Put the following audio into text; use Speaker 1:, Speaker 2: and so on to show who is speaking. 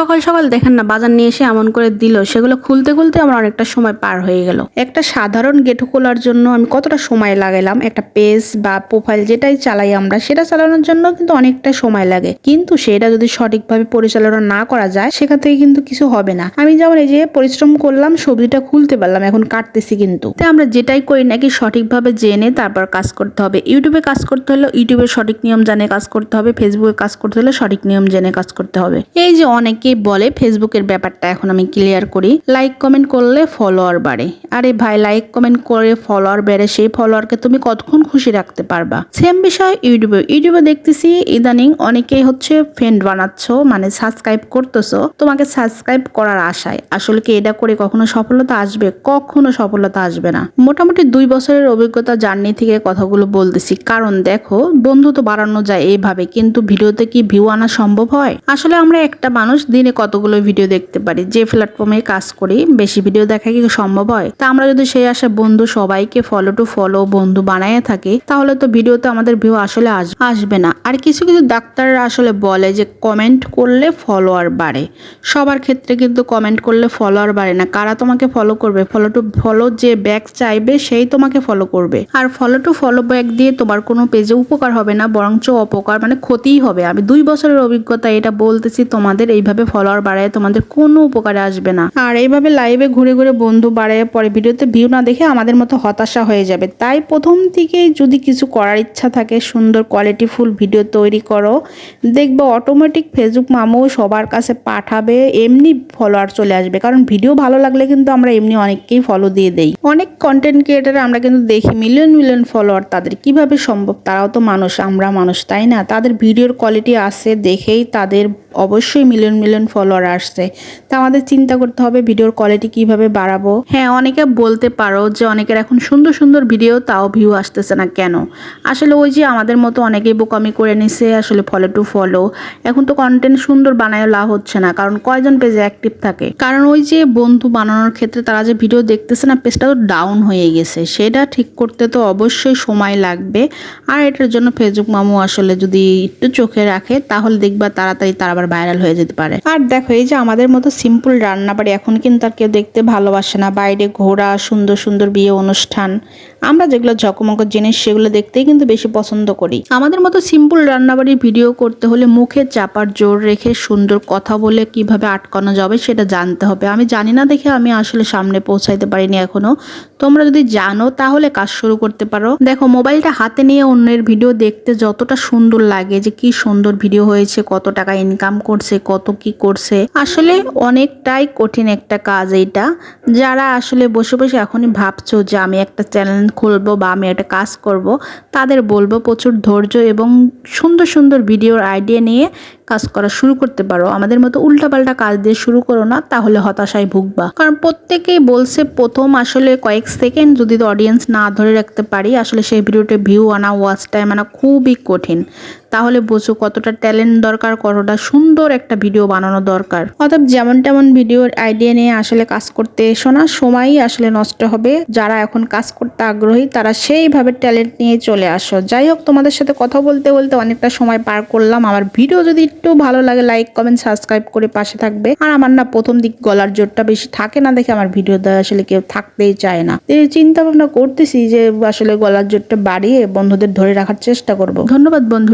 Speaker 1: সকাল সকাল দেখেন না, বাজার নিয়ে এসে এমন করে দিল। সেগুলো খুলতে খুলতে আমার অনেকটা সময় পার হয়ে গেল। একটা সাধারণ গেটো খোলার জন্য আমি কতটা সময় লাগাইলাম, একটা পেজ বা প্রোফাইল যেটাই চালাই আমরা, সেটা চালানোর জন্য কিন্তু অনেকটা সময় লাগে। কিন্তু সেটা যদি সঠিকভাবে পরিচালনা না করা যায়, সেখান থেকে কিন্তু কিছু হবে না। আমি যেমন এই যে পরিশ্রম করলাম, সবজিটা খুলতে পারলাম, এখন কাটতেছি কিন্তু। তো আমরা যেটাই করি নাকি সঠিকভাবে জেনে তারপর কাজ করতে হবে। ইউটিউবে কাজ করতে হলে ইউটিউবের সঠিক নিয়ম জানে কাজ করতে হবে ফেসবুকে কাজ করতে হলে সঠিক নিয়ম জেনে কাজ করতে হবে। এই যে অনেকেই বলে ফেসবুকের ব্যাপারটা এখন আমি ক্লিয়ার করি। লাইক কমেন্ট করলে ফলোয়ার বাড়ে। আরে ভাই লাইক কমেন্ট করে ফলোয়ার বেড়ে, সেই ফলোয়ারকে তুমি কতক্ষণ খুশি রাখতে পারবা? সেম বিষয় ইউটিউবে। ইউটিউবে দেখতেছি ইদানিং অনেকেই হচ্ছে ফ্রেন্ড বানাচ্ছ মানে সাবস্ক্রাইব করতেছো। তোমাকে সাবস্ক্রাইব করার আশায়। আসলে কি এটা করে কখনো সফলতা আসবে? কখনো সফলতা আসবে না। মোটামুটি দুই বছরের অভিজ্ঞতা জার্নি থেকে কথাগুলো বলতেছি। কারণ দেখো বন্ধু তো বাড়ানো যায় এইভাবে। কিন্তু ভিডিওতে কি ভিউ আনা সম্ভব হয়? আসলে আমরা একটা মানুষ দিনে কতগুলো ভিডিও দেখতে পারি? যে প্ল্যাটফর্মে কাজ করি, বেশি ভিডিও দেখা কি সম্ভব হয়? তা আমরা যদি সেই আশা বন্ধু সবাইকে ফলো টু ফলো বন্ধু বানায় থাকি, তাহলে তো ভিডিওতে আমাদের ভিউ আসলে আস- আসবে না। আর কিছু কিছু ডাক্তাররা আসলে বলে যে কমেন্ট করলে ফলোয়ার বাড়ে। সবার ক্ষেত্রে কিন্তু কমেন্ট করলে ফলোয়ার বাড়ে না। কারা তোমাকে ফলো করবে? ফলো টু ফলো যে ব্যাক চাইবে, সেই তোমাকে ফলো করবে। আর ফলো টু ফলো ব্যাক দিয়ে তোমার কোনো পেজে উপকার হবে না, বরঞ্চ অপকার মানে ক্ষতিই হবে। আমি দুই বছরের অভিজ্ঞতা এটা বলতেছি, তোমাদের এইভাবে ফলোয়ার বাড়ায় তোমাদের কোনো উপকারে আসবে না। আর এইভাবে লাইভে ঘুরে ঘুরে বন্ধু বাড়ায়, পরে ভিডিওতে ভিউ না দেখে আমাদের মতো হতাশা হয়ে যাবে। তাই প্রথম থেকেই যদি কিছু করার ইচ্ছা থাকে, সুন্দর কোয়ালিটিফুল ভিডিও তৈরি করো। দেখবে অটোমেটিক ফেসবুক মামু সবার কাছে পাঠাবে, এমনি ফলোয়ার চলে আসবে। কারণ ভিডিও ভালো লাগলে কিন্তু আমরা এমনি অনেককেই ফলো দিয়ে দেই। অনেক কন্টেন্ট ক্রিয়েটার আমরা কিন্তু দেখি মিলিয়ন মিলিয়ন ফলোয়ার তাদের। কীভাবে সম্ভব? তারাও তো মানুষ, আমরা মানুষ, তাই না? তাদের ভিডিওর কোয়ালিটি আছে দেখেই তাদের অবশ্যই মিলিয়ন মিলিয়ন ফলোয়ার আসছে। তা আমাদের চিন্তা করতে হবে ভিডিওর কোয়ালিটি কীভাবে বাড়াবো। হ্যাঁ অনেকে বলতে পারো যে অনেকের এখন সুন্দর সুন্দর ভিডিও তাও ভিউ আসতেছে না কেন? আসলে ওই যে আমাদের মতো অনেকেই বোকামি করে নিছে, আসলে ফলো টু ফলো এখন তো কন্টেন্ট সুন্দর বানায় লাভ হচ্ছে না, কারণ কয়জন পেজে অ্যাক্টিভ থাকে? কারণ ওই যে বন্ধু বানানোর ক্ষেত্রে তারা যে ভিডিও দেখতেছে না পেজটা তো ডাউন হয়ে গেছে। সেটা ঠিক করতে তো অবশ্যই সময় লাগবে। আর এটার জন্য ফেসবুক মামু আসলে যদি একটু চোখে রাখে, তাহলে দেখবা তাড়াতাড়ি তার আবার ভাইরাল হয়ে যেতে পারে। আর দেখো, এই যে আমাদের মতো সিম্পল রান্না বাড়ি এখন কিন্তু আর কেউ দেখতে ভালোবাসে না। বাইরে ঘোরা, সুন্দর সুন্দর বিয়ে অনুষ্ঠান। আমরা যেগুলো ঝকমক জিনিস সেগুলো দেখতেই কিন্তু বেশি পছন্দ করি। আমাদের মতো সিম্পল রান্নাবাড়ির ভিডিও করতে হলে মুখে চাপার জোর রেখে সুন্দর কথা বলে কীভাবে আটকানো যাবে সেটা জানতে হবে। আমি জানি না দেখে আমি আসলে সামনে পৌঁছাইতে পারিনি এখনও। তোমরা যদি জানো তাহলে কাজ শুরু করতে পারো। দেখো, মোবাইলটা হাতে নিয়ে অন্যের ভিডিও দেখতে যতটা সুন্দর লাগে যে কি সুন্দর ভিডিও হয়েছে, কত টাকা ইনকাম করছে, কত কি করছে, আসলে অনেকটাই কঠিন একটা কাজ এইটা। যারা আসলে বসে বসে এখনই ভাবছ যে আমি একটা চ্যানেল খুলবো বা আমি একটা কাজ করব, তাদের বলব প্রচুর ধৈর্য এবং সুন্দর সুন্দর ভিডিওর আইডিয়া নিয়ে কাজ করা শুরু করতে পারো। আমাদের মতো উল্টাপাল্টা কাজ দিয়ে শুরু করো না, তাহলে হতাশায় ভুগবা। কারণ প্রত্যেকেই বলছে, প্রথম আসলে কয়েক সেকেন্ড যদি অডিয়েন্স না ধরে রাখতে পারি, আসলে সেই ভিডিওতে ভিউ আনা ওয়াচ টাইম আনা খুবই কঠিন। তাহলে বোঝো কতটা ট্যালেন্ট দরকার, কতটা সুন্দর একটা ভিডিও বানানো দরকার। অর্থাৎ যেমন তেমন ভিডিওর আইডিয়া নিয়ে আসলে কাজ করতে এসো না, সময়ই আসলে নষ্ট হবে। যারা এখন কাজ করতে আগ্রহী, তারা সেইভাবে ট্যালেন্ট নিয়ে চলে আসো। যাই হোক, তোমাদের সাথে কথা বলতে বলতে অনেকটা সময় পার করলাম। আমার ভিডিও যদি একটু ভালো লাগে লাইক কমেন্ট সাবস্ক্রাইব করে পাশে থাকবে। আর আমার না প্রথম দিক গলার জোরটা বেশি থাকে না দেখে আমার ভিডিও দেওয়া আসলে কেউ থাকতেই চায় না। চিন্তা ভাবনা করতেছি যে আসলে গলার জোরটা বাড়িয়ে বন্ধুদের ধরে রাখার চেষ্টা করব। ধন্যবাদ বন্ধু।